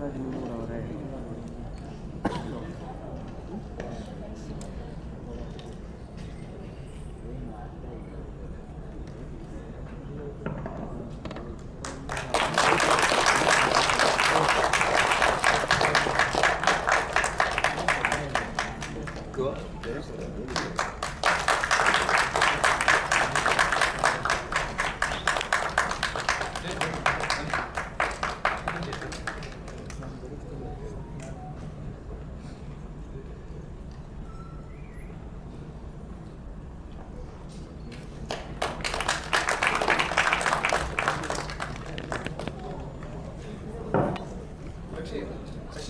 사라지는 거라 그래. 그거?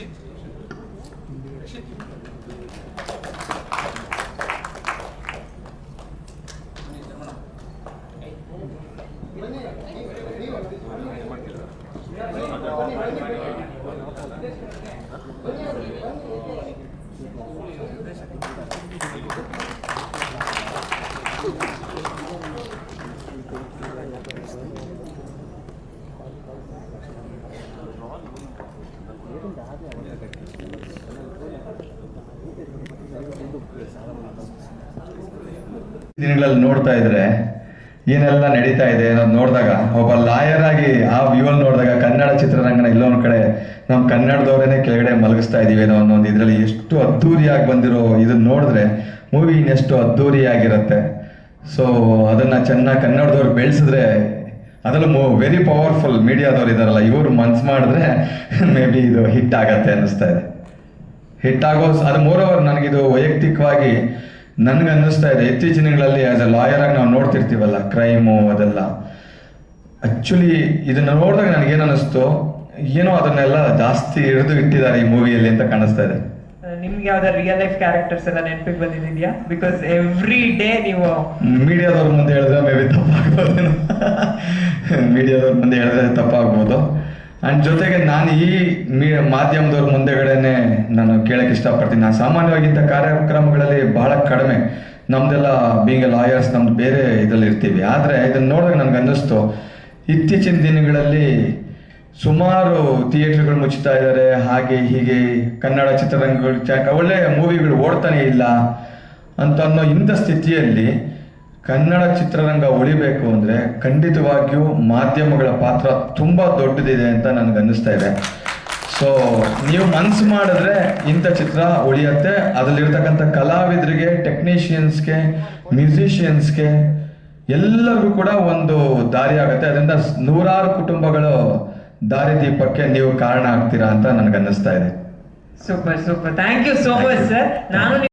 Six. ದಿನಗಳಲ್ಲಿ ನೋಡ್ತಾ ಇದ್ರೆ ಏನೆಲ್ಲ ನಡೀತಾ ಇದೆ ಅನ್ನೋದು ನೋಡಿದಾಗ ಒಬ್ಬ ಲಾಯರ್ ಆಗಿ ಆ ವ್ಯೂವಲ್ಲಿ ನೋಡಿದಾಗ ಕನ್ನಡ ಚಿತ್ರರಂಗನ ಇಲ್ಲೊಂದು ಕಡೆ ನಮ್ಮ ಕನ್ನಡದವರೇನೆ ಕೆಳಗಡೆ ಮಲಗಿಸ್ತಾ ಇದೀವೇನೋ ಅನ್ನೋ ಒಂದು ಇದರಲ್ಲಿ ಎಷ್ಟು ಅದ್ದೂರಿಯಾಗಿ ಬಂದಿರೋ ಇದನ್ನ ನೋಡಿದ್ರೆ ಮೂವಿ ಇನ್ನೆಷ್ಟು ಅದ್ದೂರಿಯಾಗಿರುತ್ತೆ. ಸೊ ಅದನ್ನ ಚೆನ್ನಾಗಿ ಕನ್ನಡದವ್ರು ಬೆಳೆಸಿದ್ರೆ ಅದರಲ್ಲೂ ವೆರಿ ಪವರ್ಫುಲ್ ಮೀಡಿಯಾದವ್ರು ಇದಾರಲ್ಲ, ಇವರು ಮನ್ಸು ಮಾಡಿದ್ರೆ ಮೇ ಬಿ ಇದು ಹಿಟ್ ಆಗತ್ತೆ ಅನ್ನಿಸ್ತಾ ಇದೆ. ಹಿಟ್ ಆಗೋ ಅದು ಮೋರ್ ಓವರ್ ನನಗಿದು ವೈಯಕ್ತಿಕವಾಗಿ ನನಗೆ ಅನ್ನಿಸ್ತಾ ಇದೆ. ಇತ್ತೀಚಿನ ದಿನಗಳಲ್ಲಿ ಆಸ್ ಅ ಲಾಯರ್ ಆಗಿ ನಾವು ನೋಡ್ತಿರ್ತೀವಲ್ಲ ಕ್ರೈಮು ಅದೆಲ್ಲ. ಆ್ಯಕ್ಚುಲಿ ಇದನ್ನು ನೋಡಿದಾಗ ನನಗೇನು ಅನ್ನಿಸ್ತು? ಏನೋ ಅದನ್ನೆಲ್ಲ ಜಾಸ್ತಿ ಹಿಡಿದು ಇಟ್ಟಿದ್ದಾರೆ ಈ ಮೂವಿಯಲ್ಲಿ ಅಂತ ಕಾಣಿಸ್ತಾ ಇದೆ. ನಿಮ್ಗೆ ಯಾವ್ದಾದ್ರು ರಿಯಲ್ ಲೈಫ್ ಕ್ಯಾರೆಕ್ಟರ್ಸ್ ಎಲ್ಲ ನೆನಪಿಗೆ ಬಂದಿದ್ಯಾ ಬಿಕಾಸ್ ಎವ್ರಿ ಡೇ ನೀವು ಮೀಡಿಯಾದವ್ರ ಮುಂದೆ ಹೇಳಿದ್ರೆ ಮೇ ಬಿ ತಪ್ಪಾಗ್ಬೋದು ಮೀಡಿಯಾದವ್ರ ಮುಂದೆ ಹೇಳಿದ್ರೆ ತಪ್ಪಾಗ್ಬೋದು. ಅಂಡ್ ಜೊತೆಗೆ ನಾನು ಈ ಮೀ ಮಾಧ್ಯಮದವ್ರ ಮುಂದೆಗಡೆನೆ ನಾನು ಕೇಳಕ್ಕೆ ಇಷ್ಟಪಡ್ತೀನಿ. ನಾನು ಸಾಮಾನ್ಯವಾಗಿದ್ದ ಕಾರ್ಯಕ್ರಮಗಳಲ್ಲಿ ಬಹಳ ಕಡಿಮೆ. ನಮ್ದೆಲ್ಲ ಬೀಂಗ್ ಲಾಯರ್ಸ್ ನಮ್ದು ಬೇರೆ ಇದರಲ್ಲಿ ಇರ್ತೀವಿ. ಆದರೆ ಇದನ್ನ ನೋಡಿದಾಗ ನನಗೆ ಅನ್ನಿಸ್ತು ಇತ್ತೀಚಿನ ದಿನಗಳಲ್ಲಿ ಸುಮಾರು ಥಿಯೇಟರ್ಗಳು ಮುಚ್ಚುತ್ತಾ ಇದ್ದಾರೆ. ಹಾಗೆ ಹೀಗೆ ಕನ್ನಡ ಚಿತ್ರರಂಗಗಳು ಒಳ್ಳೆ ಮೂವಿಗಳು ಓಡ್ತಾನೆ ಇಲ್ಲ ಅಂತ ಅನ್ನೋ ಇಂಥ ಸ್ಥಿತಿಯಲ್ಲಿ ಕನ್ನಡ ಚಿತ್ರರಂಗ ಉಳಿಬೇಕು ಅಂದರೆ ಖಂಡಿತವಾಗಿಯೂ ಮಾಧ್ಯಮಗಳ ಪಾತ್ರ ತುಂಬ ದೊಡ್ಡದಿದೆ ಅಂತ ನನಗೆ ಅನ್ನಿಸ್ತಾ ಇದೆ. ಸೊ ನೀವು ಮನ್ಸು ಮಾಡಿದ್ರೆ ಇಂಥ ಚಿತ್ರ ಉಳಿಯತ್ತೆ. ಅದರಲ್ಲಿರ್ತಕ್ಕಂಥ ಕಲಾವಿದರಿಗೆ ಟೆಕ್ನಿಷಿಯನ್ಸ್ಗೆ ಮ್ಯೂಸಿಷಿಯನ್ಸ್ಗೆ ಎಲ್ಲರಿಗೂ ಕೂಡ ಒಂದು ದಾರಿ ಆಗುತ್ತೆ. ಅದರಿಂದ ನೂರಾರು ಕುಟುಂಬಗಳು ದಾರಿದೀಪಕ್ಕೆ ನೀವು ಕಾರಣ ಆಗ್ತೀರಾ ಅಂತ ನನಗನ್ನಿಸ್ತಾ ಇದೆ. Super super thank you so much sir ನಾನು